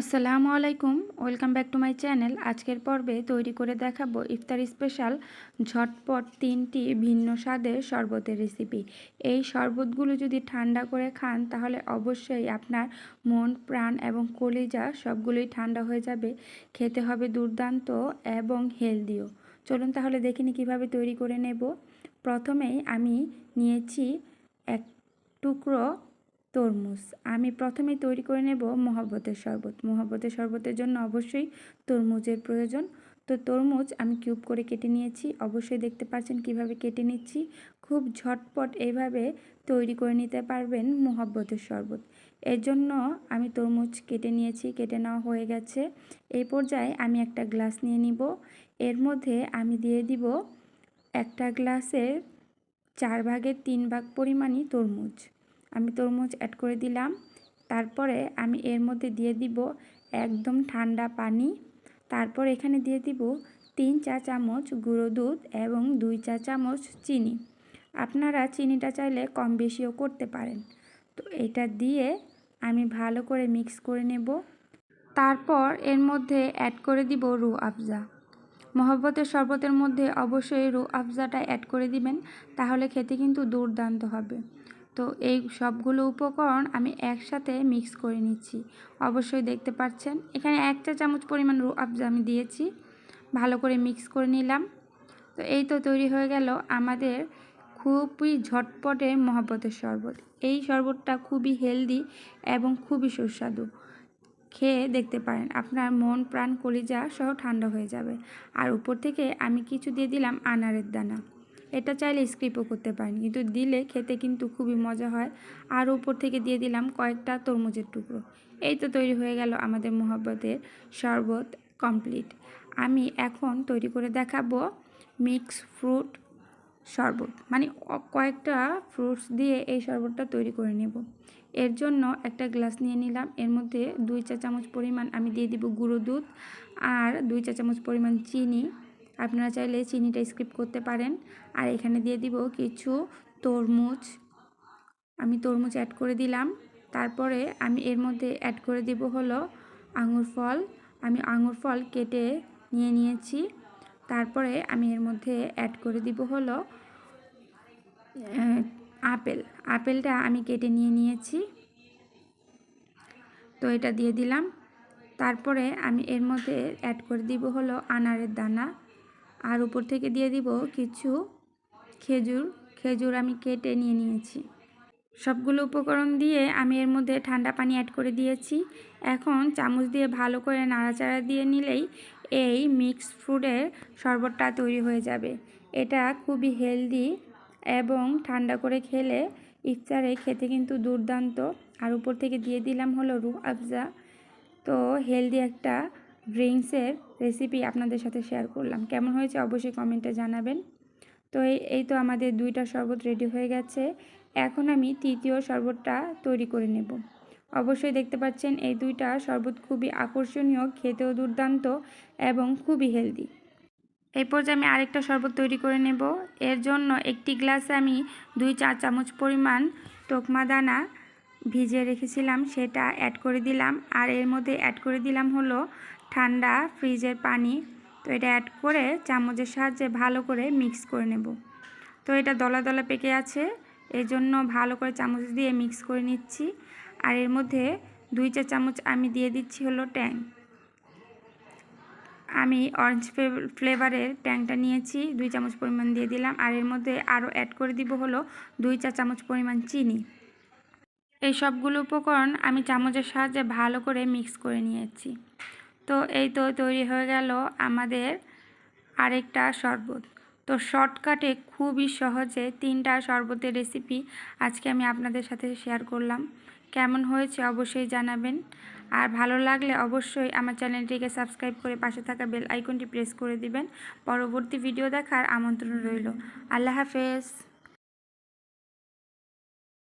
আসসালামু আলাইকুম, welcome back to my channel. আজকের পর্বে তৈরি করে দেখাবো ইফতার স্পেশাল ঝটপট তিনটি ভিন্ন স্বাদের শরবতের রেসিপি। এই শরবতগুলো যদি ঠান্ডা করে খান, তাহলে অবশ্যই আপনার মন, প্রাণ এবং কলিজা সবগুলোই ঠান্ডা হয়ে যাবে, খেতে হবে দুর্দান্ত এবং হেলদিও। চলুন তাহলে দেখিনি কীভাবে তৈরি করে নেব। প্রথমেই আমি নিয়েছি এক টুকরো তরমুজ। আমি প্রথমে তৈরি করে নেব মহব্বতের শরবত। মহব্বতের শরবতের জন্য অবশ্যই তরমুজের প্রয়োজন। তো তরমুজ আমি কিউব করে কেটে নিয়েছি। অবশ্যই দেখতে পাচ্ছেন কীভাবে কেটে নিচ্ছি। খুব ঝটপট এইভাবে তৈরি করে নিতে পারবেন মহব্বতের শরবত। এর জন্য আমি তরমুজ কেটে নিয়েছি, কেটে নেওয়া হয়ে গেছে। এই পর্যায়ে আমি একটা গ্লাস নিয়ে নিব। এর মধ্যে আমি দিয়ে দিব একটা গ্লাসের চার ভাগের তিন ভাগ পরিমাণই তরমুজ। আমি তরমুজ অ্যাড করে দিলাম। তারপরে আমি এর মধ্যে দিয়ে দিব একদম ঠান্ডা পানি। তারপর এখানে দিয়ে দিব তিন চা চামচ গুঁড়ো দুধ এবং দুই চা চামচ চিনি। আপনারা চিনিটা চাইলে কম বেশিও করতে পারেন। তো এটা দিয়ে আমি ভালো করে মিক্স করে নেব। তারপর এর মধ্যে অ্যাড করে দিব রু আফজা। মহব্বতের শরবতের মধ্যে অবশ্যই রু আফজাটা অ্যাড করে দিবেন, তাহলে খেতে কিন্তু দুর্দান্ত হবে। তো এই সবগুলো উপকরণ আমি একসাথে মিক্স করে নিচ্ছি। অবশ্যই দেখতে পাচ্ছেন, এখানে এক চা চামচ পরিমাণ রু আমি দিয়েছি, ভালো করে মিক্স করে নিলাম। তো এই তো তৈরি হয়ে গেল আমাদের খুবই ঝটপটে মহাব্বতের শরবত। এই শরবতটা খুবই হেলদি এবং খুবই সুস্বাদু। খেয়ে দেখতে পারেন, আপনার মন, প্রাণ, কলিজা সহ ঠান্ডা হয়ে যাবে। আর উপর থেকে আমি কিছু দিয়ে দিলাম আনারের দানা। এটা চাইলে স্ক্রিপও করতে পারেন। কিন্তু দিলে খেতে কিন্তু খুবই মজা হয়। আর উপর থেকে দিয়ে দিলাম কয়েকটা তরমুজের টুকরো। এই তো তৈরি হয়ে গেল আমাদের মোহব্বতের শরবত কমপ্লিট আমি এখন তৈরি করে দেখাবো মিক্স ফ্রুট শরবত। মানে কয়েকটা ফ্রুটস দিয়ে এই শরবতটা তৈরি করে নেব। এর জন্য একটা গ্লাস নিয়ে নিলাম। এর মধ্যে দুই চা চামচ পরিমাণ আমি দিয়ে দিব গুঁড়ো দুধ আর দুই চা চামচ পরিমাণ চিনি। আপনারা চাইলে চিনিটা স্কিপ করতে পারেন। আর এখানে দিয়ে দিব কিছু তরমুজ। আমি তরমুজ অ্যাড করে দিলাম। তারপরে আমি এর মধ্যে অ্যাড করে দিব হলো আঙুর ফল। আমি আঙুর ফল কেটে নিয়ে নিয়েছি। তারপরে আমি এর মধ্যে অ্যাড করে দিব হলো আপেল। আপেলটা আমি কেটে নিয়ে নিয়েছি। তো এটা দিয়ে দিলাম। তারপরে আমি এর মধ্যে অ্যাড করে দিব হলো আনারের দানা। আর উপর থেকে দিয়ে দিব কিছু খেজুর। খেজুর আমি কেটে নিয়ে নিয়েছি। সবগুলো উপকরণ দিয়ে আমি এর মধ্যে ঠান্ডা পানি অ্যাড করে দিয়েছি। এখন চামচ দিয়ে ভালো করে নাড়াচাড়া দিয়ে নিলেই এই মিক্স ফ্রুটের শরবতটা তৈরি হয়ে যাবে। এটা খুবই হেলদি এবং ঠান্ডা করে খেলে ইফতারে খেতে কিন্তু দুর্দান্ত। আর উপর থেকে দিয়ে দিলাম হলো রু আফজা। তো হেলদি একটা ড্রিঙ্কসের রেসিপি আপনাদের সাথে শেয়ার করলাম। কেমন হয়েছে অবশ্যই কমেন্টে জানাবেন। তো এই তো আমাদের দুইটা শরবত রেডি হয়ে গেছে। এখন আমি তৃতীয় শরবতটা তৈরি করে নেব। অবশ্যই দেখতে পাচ্ছেন এই দুইটা শরবত খুবই আকর্ষণীয়, খেতেও দুর্দান্ত এবং খুবই হেলদি এই পর্যায়ে আমি আরেকটা শরবত তৈরি করে নেব। এর জন্য একটি গ্লাসে আমি দুই চা চামচ পরিমাণ টোকমা দানা ভিজিয়ে রেখেছিলাম, সেটা অ্যাড করে দিলাম। আর এর মধ্যে অ্যাড করে দিলাম হলো ঠান্ডা ফ্রিজের পানি, তো এটা অ্যাড করে চামচের সাহায্যে ভালো করে মিক্স করে নেব। তো এটা দলা দলা পেকে আছে এই জন্য ভালো করে চামচ দিয়ে মিক্স করে নিচ্ছি। আর এর মধ্যে দুই চা চামচ আমি দিয়ে দিচ্ছি হলো ট্যাং। আমি অরেঞ্জ ফ্লেভারের ট্যাংটা নিয়েছি, দুই চামচ পরিমাণ দিয়ে দিলাম। আর এর মধ্যে আরও অ্যাড করে দিব হলো দুই চা চামচ পরিমাণ চিনি। এই সবগুলো উপকরণ আমি চামচের সাহায্যে ভালো করে মিক্স করে নিয়েছি। তো এই তো তৈরি হয়ে গেল আমাদের আরেকটা শরবত। তো শর্টকাটে খুবই সহজে তিনটা শরবতের রেসিপি আজকে আমি আপনাদের সাথে শেয়ার করলাম। কেমন হয়েছে অবশ্যই জানাবেন। আর ভালো লাগলে অবশ্যই আমার চ্যানেলটিকে সাবস্ক্রাইব করে পাশে থাকা বেল আইকনটি প্রেস করে দিবেন। পরবর্তী ভিডিও দেখার আমন্ত্রণ রইল। আল্লাহ হাফেজ।